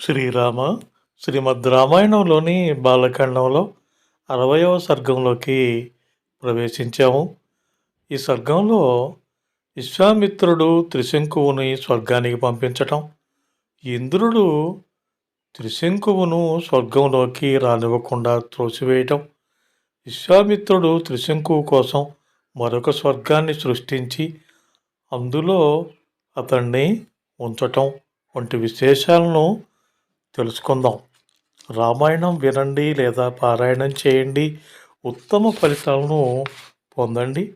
శ్రీరామ శ్రీమద్ రామాయణంలోని బాలకాండంలో అరవయవ సర్గంలోకి ప్రవేశించాము. ఈ సర్గంలో విశ్వామిత్రుడు త్రిశంకువుని స్వర్గానికి పంపించటం ఇంద్రుడు త్రిశంకువును స్వర్గంలోకి రానివ్వకుండా త్రోసివేయటం విశ్వామిత్రుడు త్రిశంకువు కోసం మరొక స్వర్గాన్ని సృష్టించి అందులో అతన్ని ఉంచటం వంటి విశేషాలను తెలుసుకుందాం. రామాయణం వినండి లేదా పారాయణం చేయండి. ఉత్తమ ఫలితాలను పొందండి.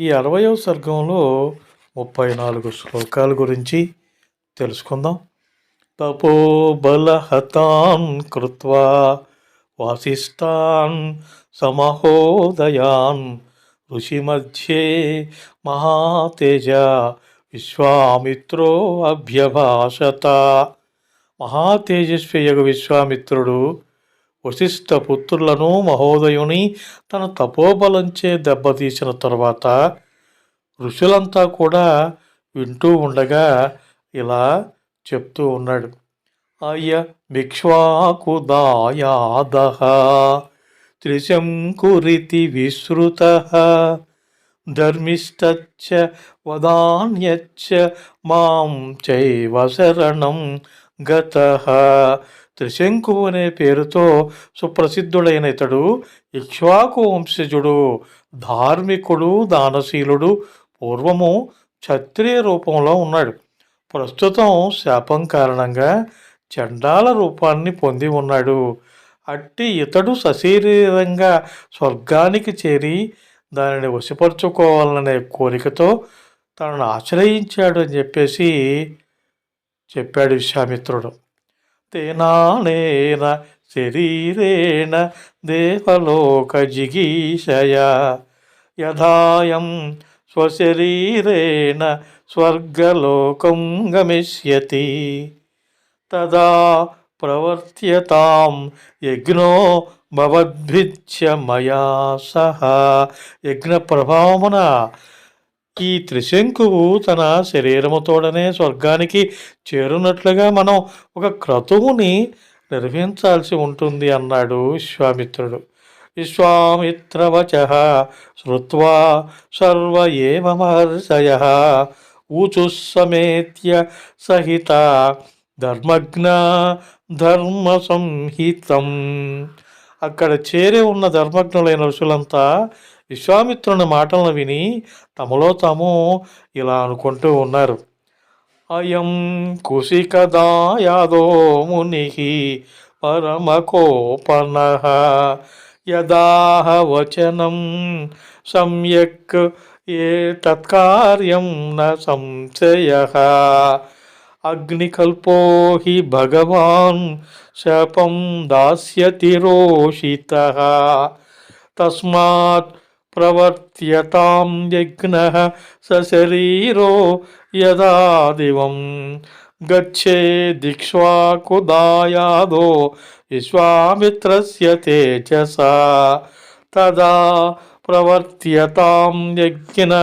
ఈ అరవయవ సర్గంలో ముప్పై నాలుగు శ్లోకాల గురించి తెలుసుకుందాం. తపోబలహతాన్ కృత్వా వాసిష్టాన్ సమహోదయాన్ ఋషిమధ్యే మహాతేజ విశ్వామిత్రో అభ్యభాషత మహాతేజస్వియగు విశ్వామిత్రుడు వశిష్ఠ పుత్రులను మహోదయుని తన తపోబలంచే దెబ్బతీసిన తర్వాత ఋషులంతా కూడా వింటూ ఉండగా ఇలా చెప్తూ ఉన్నాడు. అయ మిక్ష్వాకుదాయాద త్రిశంకురితి విశ్రుత ధర్మిష్టచ్చ వదాన్యచ్చ మాం చైవ శరణం గత. త్రిశంకు అనే పేరుతో సుప్రసిద్ధుడైన ఇతడు ఇక్ష్వాకు వంశజుడు ధార్మికుడు దానశీలుడు పూర్వము క్షత్రియ రూపంలో ఉన్నాడు. ప్రస్తుతం శాపం కారణంగా చండాల రూపాన్ని పొంది ఉన్నాడు. అట్టి ఇతడు సశరీరంగా స్వర్గానికి చేరి దానిని వశపరుచుకోవాలనే కోరికతో తనను ఆశ్రయించాడు అని చెప్పేసి చెప్పాడు విశ్వామిత్రుడు. తేనానేన శరీరేణ దేవలోక జిగీషయ యథాయం స్వశరీరేణ స్వర్గలోకం గమిష్యతి. తదా ప్రవర్త్యతాం యజ్ఞో భవద్భిత్య మయా సహ. యజ్ఞ ప్రభావమున ఈ త్రిశంకువు తన శరీరముతోడనే స్వర్గానికి చేరునట్లుగా మనం ఒక క్రతువుని నిర్వహించాల్సి ఉంటుంది అన్నాడు విశ్వామిత్రుడు. విశ్వామిత్రవచ శ్రువా సర్వ ఏవ మహర్షయ ఊచు సమేత్య సహిత ధర్మజ్ఞ ధర్మ సంహితం. అక్కడ చేరి ఉన్న ధర్మజ్ఞులైన ఋషులంతా విశ్వామిత్రుని మాటలను విని తమలో తాము ఇలా అనుకుంటూ ఉన్నారు. అయం కుశికదాయాదో ముని పరమకోపన యదాహ వచనం సమ్యక్ ఏ తత్కార్యం న సంశయ అగ్నికల్పో హి భగవాన్ శపం దాస్యతి రోషిత తస్మాత్ ప్రవర్త్యతాం యజ్ఞ సశరీరో యదా దివం గచ్చే దిక్ష్వాకుదాయాదో విశ్వామిత్రస్య తేజస తదా ప్రవర్త్యతాం యజ్ఞ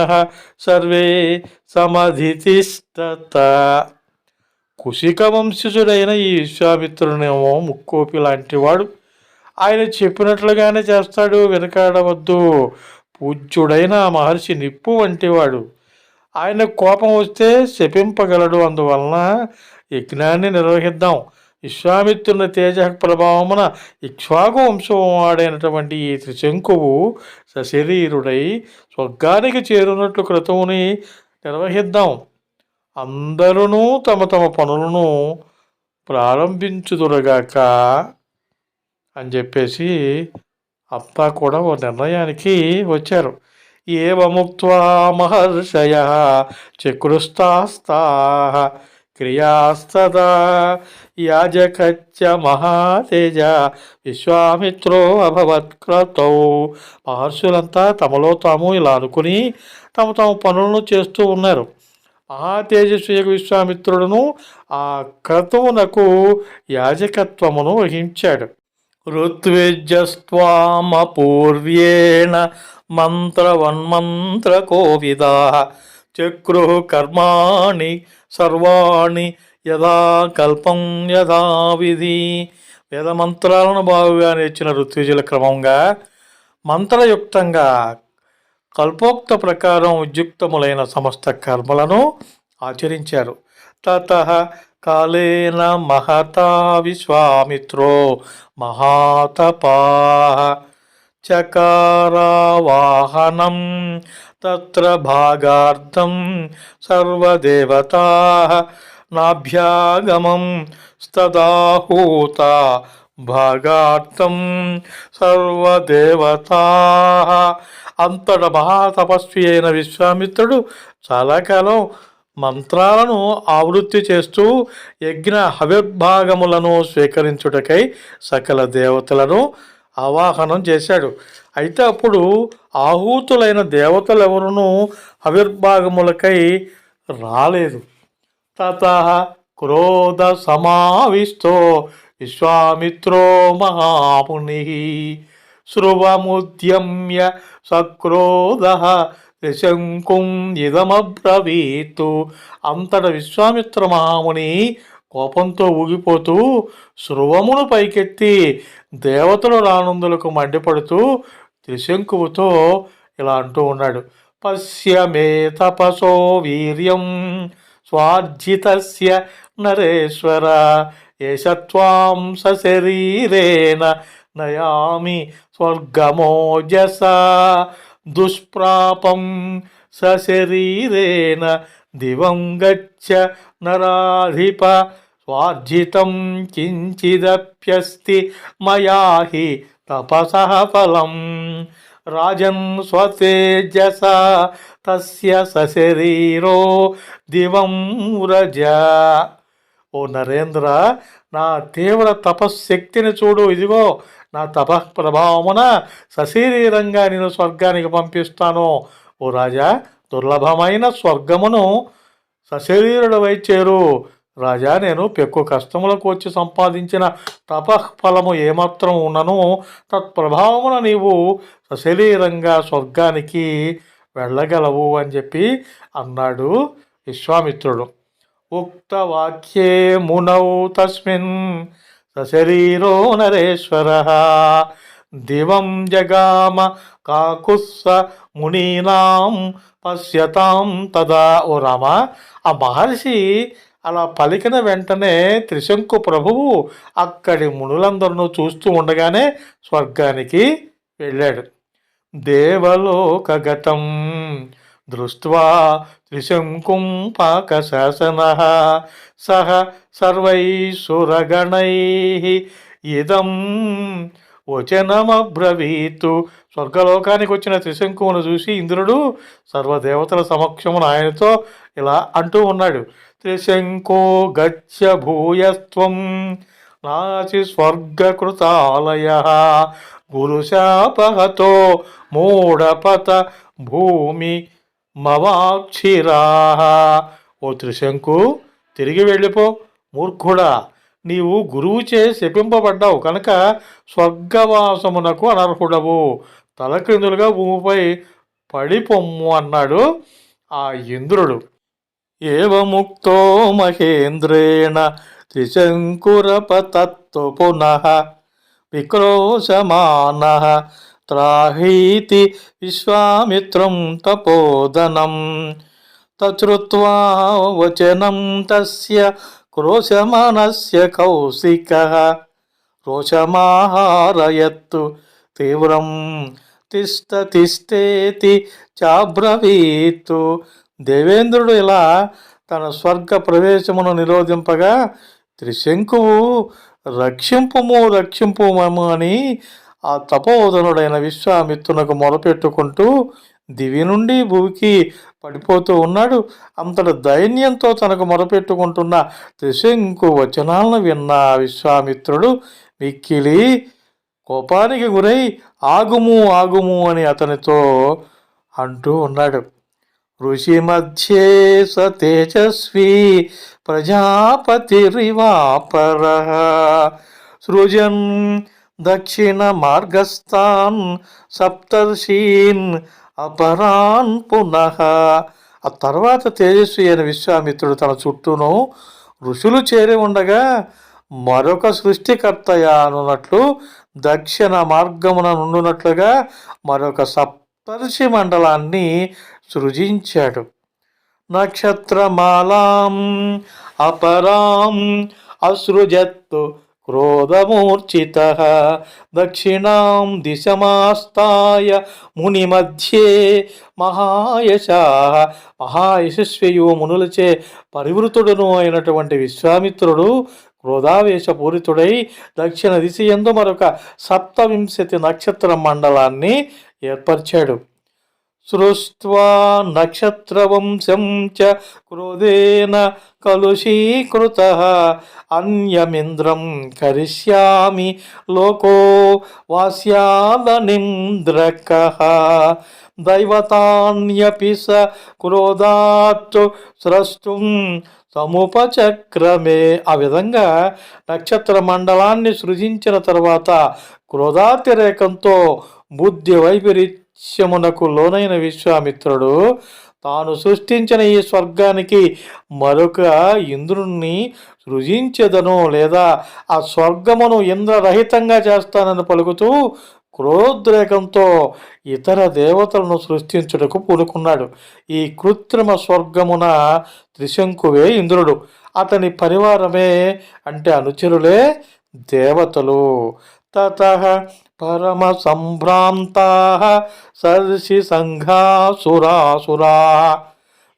సర్వే సమధితిష్టత కుశిక వంశజుడైన ఈ విశ్వామిత్రునేమో ముక్కోపి లాంటివాడు. ఆయన చెప్పినట్లుగానే చేస్తాడు వెనకాడవద్దు. పూజ్యుడైన ఆ మహర్షి నిప్పు వంటివాడు. ఆయన కోపం వస్తే శపింపగలడు. అందువలన యజ్ఞాన్ని నిర్వహిద్దాం. విశ్వామిత్రుని తేజ ప్రభావమున ఇక్ష్వాకు వంశం వాడైనటువంటి ఈ త్రిశంకువు సశరీరుడై స్వర్గానికి చేరున్నట్లు క్రతువుని నిర్వహిద్దాం. అందరూ తమ తమ పనులను ప్రారంభించుదురుగాక అని చెప్పేసి అంతా కూడా ఓ నిర్ణయానికి వచ్చారు. ఏ మహర్షయ చక్రుస్తాస్తా క్రియాస్తదా యాజకచ్చ మహాతేజ విశ్వామిత్రో అభవత్క్రతౌ మహర్షులంతా తమలో తాము ఇలా అనుకుని తమ తమ పనులను చేస్తూ ఉన్నారు. మహాతేజస్వి విశ్వామిత్రుడును ఆ క్రతువునకు యాజకత్వమును వహించాడు. ఋత్విజస్వామపూర్వ్యేణ మంత్రవన్మంత్రకోవిదా చక్రు కర్మాణి సర్వాణి యథా కల్పం యథావిధి వేద మంత్రాలను బాగుగా నేర్చిన ఋత్విజుల క్రమంగా మంత్రయుక్తంగా కల్పోక్త ప్రకారం ఉద్యుక్తములైన సమస్త కర్మలను ఆచరించారు. తత కాళేన మహతా విశ్వామిత్రో మహాతపా చకారావాహనం తత్ర భాగార్థం సర్వదేవతా నాభ్యాగమం స్తదాహూత భాగార్థం సర్వదేవతా అంతట మహాతపస్వి అయిన విశ్వామిత్రుడు చాలా కాలం మంత్రాలను ఆవృత్తి చేస్తూ యజ్ఞ హవిర్భాగములను స్వీకరించుటకై సకల దేవతలను ఆవాహనం చేశాడు. అయితే అప్పుడు ఆహూతులైన దేవతలెవరునూ హవిర్భాగములకై రాలేదు. తత క్రోధ సమావిష్టో విశ్వామిత్రో మహాముని. శృవముద్యమ్య సక్రోధ త్రిశంకుం ఇదమబ్రవీతు అంతట విశ్వామిత్ర మహాముని కోపంతో ఊగిపోతూ శృవమును పైకెత్తి దేవతలు రానందులకు మండిపడుతూ త్రిశంకువుతో ఇలా అంటూ ఉన్నాడు. పశ్యమే తపసో వీర్యం స్వార్జితస్య నరేశ్వర. యశత్వాం సశరీరేణ నయామి స్వర్గమోజస. దుష్ప్రాపం సశరీరేణ దివం గచ్చ నరాధిప స్వార్జితం కించిదప్యస్తి మయా హి తపసః ఫలం. రాజన్ స్వతేజస తస్య సశరీరో దివం రజ ఓ నరేంద్ర నా తీవ్ర తపశ్శక్తిని చూడు ఇదిగో నా తపః ప్రభావమున సశరీరంగా నేను స్వర్గానికి పంపిస్తాను. ఓ రాజా దుర్లభమైన స్వర్గమును సశరీరుడు వైచేరు రాజా నేను పెక్కు కష్టములకు వచ్చి సంపాదించిన తపఃఫలము ఏమాత్రం ఉన్నను. తత్ప్రభావమున నీవు సశరీరంగా స్వర్గానికి వెళ్ళగలవు అని చెప్పి అన్నాడు విశ్వామిత్రుడు. ఉక్త వాక్యే మునౌ తస్మిన్ సశరీరో నరేశ్వర దివం జగామ కాకుస్స మునీనాం పశ్యతాం తదా ఓ రామ ఆ మహర్షి అలా పలికిన వెంటనే త్రిశంకు ప్రభువు అక్కడి మునులందరూ చూస్తూ ఉండగానే స్వర్గానికి వెళ్ళాడు. దేవలోకగతం దృష్ట్వా త్రిశంకుం పాకశాసన సహ సర్వైసురగణై ఇదం వచనమబ్రవీతు స్వర్గలోకానికి వచ్చిన త్రిశంకువును చూసి ఇంద్రుడు సర్వదేవతల సమక్షమున ఆయనతో ఇలా అంటూ ఉన్నాడు. త్రిశంకో గచ్చ భూయస్త్వం నాసి స్వర్గకృతాలయ గురుశాపహతో మూఢపత భూమి మవాక్షిరా ఓ త్రిశంకు తిరిగి వెళ్ళిపో. మూర్ఖుడా నీవు గురువుచే శపింపబడ్డావు కనుక స్వర్గవాసమునకు అనర్హుడవు. తలక్రిందులుగా భూమిపై పడిపొమ్ము అన్నాడు ఆ ఇంద్రుడు. ఏవముక్తో మహేంద్రేణ త్రిశంకురపతత్వ పునః విక్రోశమాన త్రాహీతి విశ్వామిత్రం తపోదనం. తచ్రుత్వా వచనం తస్య క్రోశమానస్య కౌశిక. రోషమాహారయత్తు తీవ్రం తిష్ట తిష్టేతి చాబ్రవీతు దేవేంద్రుడు ఇలా తన స్వర్గ ప్రవేశమును నిరోధింపగా త్రిశంకువు రక్షింపుము రక్షింపుమము అని ఆ తపోధనుడైన విశ్వామిత్రునకు మొరపెట్టుకుంటూ దివి నుండి భూమికి పడిపోతూ ఉన్నాడు. అంతటి దైన్యంతో తనకు మొరపెట్టుకుంటున్న త్రిశంకు వచనాలను విన్న విశ్వామిత్రుడు మిక్కిలి కోపానికి గురై ఆగుము ఆగుము అని అతనితో అంటూ ఉన్నాడు. ఋషి మధ్యే స తేజస్వి ప్రజాపతిరివాపర. సృజన్ దక్షిణ మార్గస్థాన్ సప్తర్షీన్ అపరాన్ పునః. ఆ తర్వాత తేజస్వి అయిన విశ్వామిత్రుడు తన చుట్టూను ఋషులు చేరి ఉండగా మరొక సృష్టికర్తయా అనున్నట్లు దక్షిణ మార్గమున నుండునట్లుగా మరొక సప్తర్షి మండలాన్ని సృజించాడు. నక్షత్రమాలాం అపరాం అసృజత్తు క్రోధమూర్ఛిత దక్షిణాం దిశమాస్తాయ మునిమధ్యే మహాయశ మహాయశస్వియు మునులచే పరివృతుడును అయినటువంటి విశ్వామిత్రుడు క్రోధావేశపూరితుడై దక్షిణ దిశ ఎందు మరొక సప్తవింశతి నక్షత్ర మండలాన్ని ఏర్పరిచాడు. సృష్ట్వా నక్షత్రవంశం చ క్రోధేన కలుషీకృత. అన్యమింద్రం కరిష్యామి లోకో వాస్యాదనింద్రక. దైవతాన్యపి స క్రోధాత్ స్రష్టుం సముపచక్రమే. ఆ విధంగా నక్షత్ర మండలాన్ని సృజించిన తర్వాత క్రోధాతిరేకంతో బుద్ధి వైపరీత్యమునకు లోనైన విశ్వామిత్రుడు తాను సృష్టించిన ఈ స్వర్గానికి మరొక ఇంద్రుణ్ణి సృజించదను లేదా ఆ స్వర్గమును ఇంద్రరహితంగా చేస్తానని పలుకుతూ క్రోద్రేకంతో ఇతర దేవతలను సృష్టించుటకు పూనుకున్నాడు. ఈ కృత్రిమ స్వర్గమున త్రిశంకువే ఇంద్రుడు. అతని పరివారమే అంటే అనుచరులే దేవతలు. తత పరమ సంభ్రాంత సర్షి సంఘాసురాసురా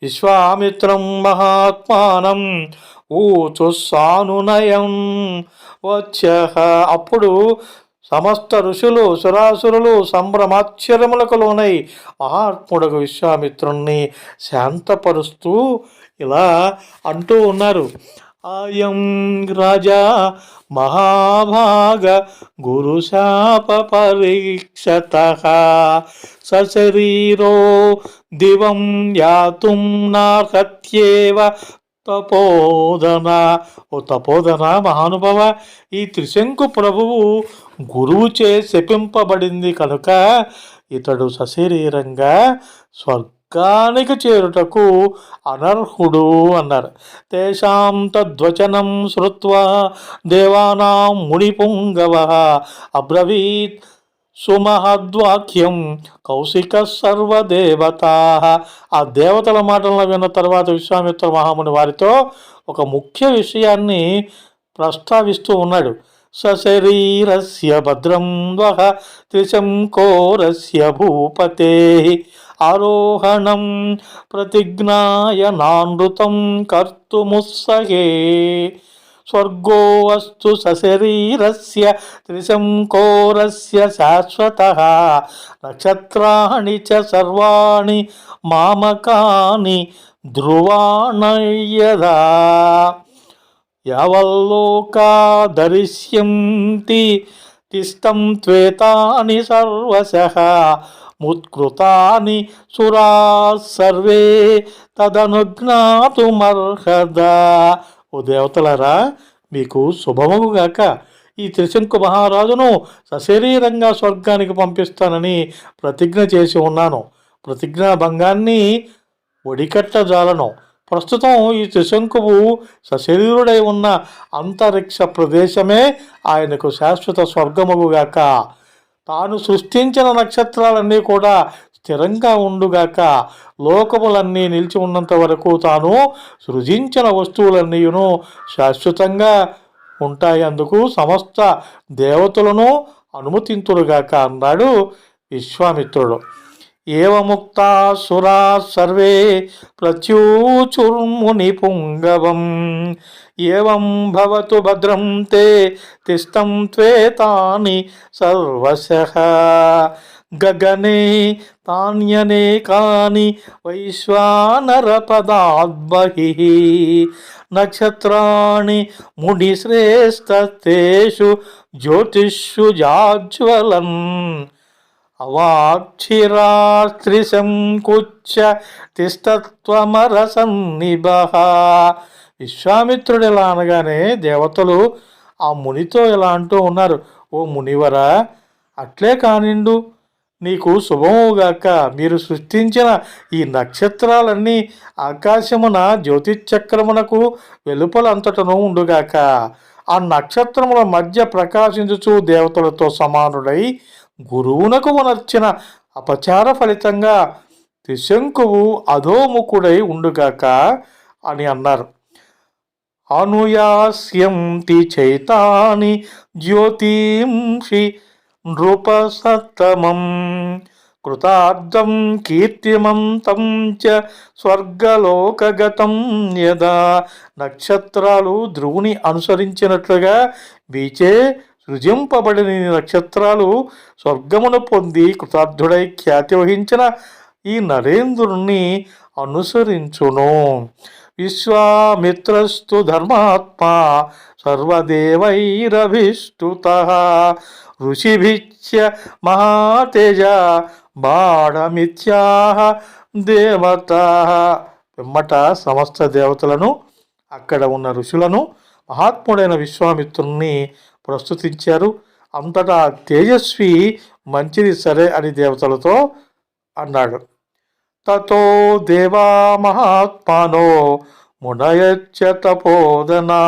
విశ్వామిత్రం మహాత్మానం ఊచు సానునయం వచ్చ అప్పుడు సమస్త ఋషులు సురాసురులు సంభ్రమాశ్చర్యములకు లోనై మహాత్ముడకు విశ్వామిత్రుణ్ణి శాంతపరుస్తూ ఇలా అంటూ ఉన్నారు. అయం రాజా మహాభాగ గురుశాప పరీక్షత సశరీరో దివం యాతుం నార్హత్యేవ తపోదన. ఓ తపోదన మహానుభవ ఈ త్రిశంకు ప్రభువు గురువుచే శపింపబడింది కనుక ఇతడు సశరీరంగా స్వర్గానికి చేరుటకు అనర్హుడు అన్నారు. తేషాం తద్వచనం శ్రుత్వా దేవానాం మునిపుంగవ అబ్రవీత్ సుమహద్వాక్యం కౌశిక సర్వదేవతా. ఆ దేవతల మాటలను విన్న తర్వాత విశ్వామిత్ర మహాముని వారితో ఒక ముఖ్య విషయాన్ని ప్రస్తావిస్తూ ఉన్నాడు. సశరీరస్య భద్రం వహ త్రిశంకోరస్య భూపతే. ఆరోహణం ప్రతిజ్ఞాయ నానృతం కర్తుముత్సహే స్వర్గో అస్తు సశరీరస్య త్రిశంకోరస్య శాశ్వత. నక్షత్రాణి చ సర్వాణి మామకాని ధ్రువాణయ్యదా యావల్లోకా దర్శ్యంతి తిష్టం త్వేతాని సర్వశ ముత్కృతాని సురా సర్వే తదనుజ్ఞాతుమర్హద. ఓ దేవతలారా మీకు శుభముగాక ఈ త్రిశంకు మహారాజును సశరీరంగా స్వర్గానికి పంపిస్తానని ప్రతిజ్ఞ చేసి ఉన్నాను. ప్రతిజ్ఞా భంగాన్ని ఒడికట్టజాలను. ప్రస్తుతం ఈ త్రిశంకువు సశరీరుడై ఉన్న అంతరిక్ష ప్రదేశమే ఆయనకు శాశ్వత స్వర్గముగాక తాను సృష్టించిన నక్షత్రాలన్నీ కూడా స్థిరంగా ఉండుగాక. లోకములన్నీ నిలిచి ఉన్నంత వరకు తాను సృజించిన వస్తువులన్నీయును శాశ్వతంగా ఉంటాయి. అందుకు సమస్త దేవతలను అనుమతింతురుగాక అన్నాడు విశ్వామిత్రుడు. ఏవముక్తా సురా సర్వే ప్రత్యూచుర్ముని పుంగవం ఏం భవతు భద్రం తే తిష్టం త్వేతాని సర్వశ. గగనే తాన్యనేకాని వైశ్వానరపదాద్బహిః. నక్షత్రాణి ముడిశ్రేష్టతేషు జ్యోతిషు జాజ్వలన్. అవాక్షిరాస్త్రిశంకుచ్చ తిష్టత్వమరసన్నిభ విశ్వామిత్రుడు ఇలా అనగానే దేవతలు ఆ మునితో ఇలా అంటూ ఉన్నారు. ఓ మునివర అట్లే కానిండు. నీకు శుభముగాక మీరు సృష్టించిన ఈ నక్షత్రాలన్నీ ఆకాశమున జ్యోతిచక్రమునకు వెలుపలంతటను ఉండుగాక. ఆ నక్షత్రముల మధ్య ప్రకాశించుచు దేవతలతో సమానుడై గురువునకు ఉనర్చిన అపచార ఫలితంగా త్రిశంకువు అధోముఖుడై ఉండుగాక అని అన్నారు. అనుయాస్యంతి చైతాని జ్యోతింషి నృపసత్తమం కృతార్థం కీర్తిమంతం చ స్వర్గలోకగతం యదా. నక్షత్రాలు ధ్రువుని అనుసరించినట్లుగా వీచే సృజింపబడిన నక్షత్రాలు స్వర్గమును పొంది కృతార్థుడై ఖ్యాతి వహించిన ఈ నరేంద్రుణ్ణి అనుసరించును. విశ్వామిత్రస్తు ధర్మాత్మా సర్వదేవైరభిష్టుత ఋషిభిచ్చ మహాతేజ బాఢమిత్యాహ దేవత పిమ్మట సమస్త దేవతలను అక్కడ ఉన్న ఋషులను మహాత్ముడైన విశ్వామిత్రుణ్ణి ప్రస్తుతించారు. అంతటా తేజస్వి మంచిది సరే అని దేవతలతో అన్నాడు. తతో దేవా మహాత్మానో మునయచ్చ తపోదనా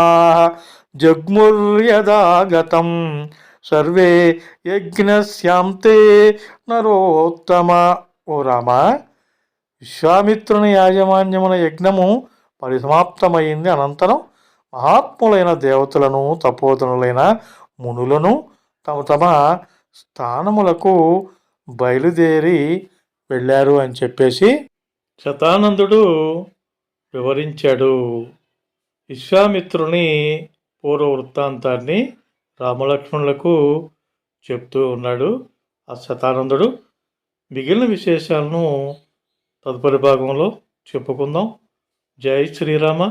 జగ్ముర్యదాగతం సర్వే యజ్ఞశ్యాంతే నరోత్తమ. ఓ రామ విశ్వామిత్రుని యాజమాన్యమున యజ్ఞము పరిసమాప్తమైంది అనంతరం మహాత్ములైన దేవతలను తపోధనులైన మునులను తమ తమ స్థానములకు బయలుదేరి వెళ్ళారు అని చెప్పేసి శతానందుడు వివరించాడు. విశ్వామిత్రుని పూర్వ వృత్తాంతాన్ని రామలక్ష్మణులకు చెప్తూ ఉన్నాడు ఆ శతానందుడు. మిగిలిన విశేషాలను తదుపరి భాగంలో చెప్పుకుందాం. జై శ్రీరామ.